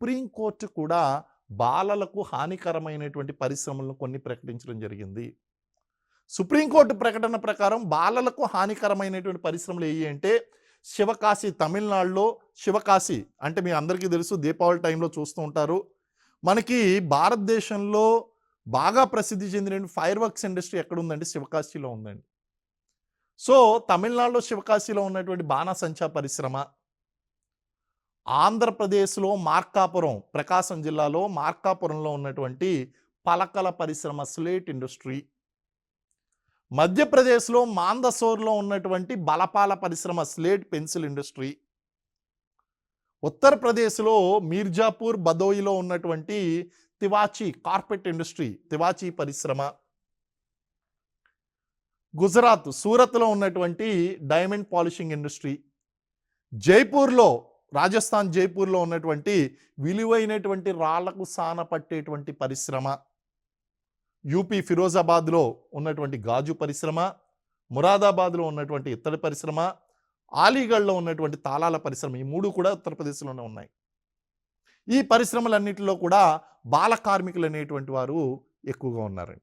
Supreme court కూడా బాలలకు హానికరమైనటువంటి పరిశ్రమలను కొన్ని ప్రకటించడం జరిగింది. సుప్రీంకోర్టు ప్రకటన ప్రకారం బాలలకు హానికరమైనటువంటి పరిశ్రమలు ఏవి అంటే శివకాశి తమిళనాడులో శివకాశి అంటే మీ అందరికీ తెలుసు దీపావళి టైంలో చూస్తూ ఉంటారు. మనకి భారతదేశంలో బాగా ప్రసిద్ధి చెందిన ఫైర్ వర్క్స్ ఇండస్ట్రీ ఎక్కడ ఉందంటే శివకాశిలో ఉందండి. సో తమిళనాడులో శివకాశిలో ఉన్నటువంటి బాణసంచా పరిశ్రమ ఆంధ్రప్రదేశ్లో మార్కాపురం ప్రకాశం జిల్లాలో మార్కాపురంలో ఉన్నటువంటి పలకల పరిశ్రమ స్లేట్ ఇండస్ట్రీ. మధ్యప్రదేశ్లో మాందసోర్లో ఉన్నటువంటి బలపాల పరిశ్రమ స్లేట్ పెన్సిల్ ఇండస్ట్రీ. ఉత్తరప్రదేశ్లో మీర్జాపూర్ బదోయిలో ఉన్నటువంటి తివాచీ కార్పెట్ ఇండస్ట్రీ తివాచీ పరిశ్రమ. గుజరాత్ సూరత్లో ఉన్నటువంటి డైమండ్ పాలిషింగ్ ఇండస్ట్రీ. జైపూర్లో రాజస్థాన్ జైపూర్లో ఉన్నటువంటి విలువైనటువంటి రాళ్ళకు సాన పట్టేటువంటి పరిశ్రమ యూపీ ఫిరోజాబాద్లో ఉన్నటువంటి గాజు పరిశ్రమ మురాదాబాద్లో ఉన్నటువంటి ఇత్తడి పరిశ్రమ ఆలీగఢ్లో ఉన్నటువంటి తాళాల పరిశ్రమ ఈ మూడు కూడా ఉత్తరప్రదేశ్లోనే ఉన్నాయి. ఈ పరిశ్రమలన్నిటిలో కూడా బాల కార్మికులు అనేటువంటి వారు ఎక్కువగా ఉన్నారండి.